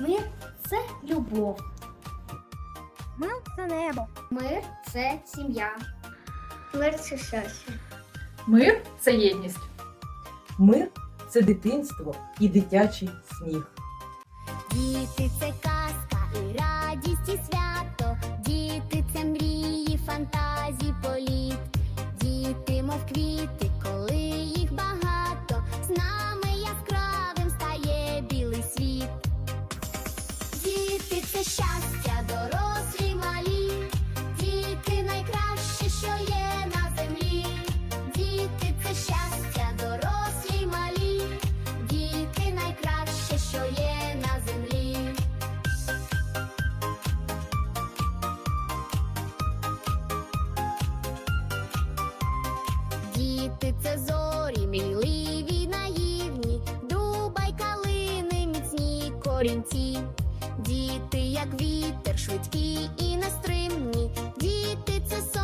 Мир це любов. Мир це небо. Мир це сім'я. Мир це щастя. Мир це єдність. Мир це дитинство і дитячий сміх. Діти це що є на землі. Діти це зорі, мрійливі, наївні, дуба й калини, міцні корінці. Діти, як вітер, швидкі і нестримні. Діти це промінці.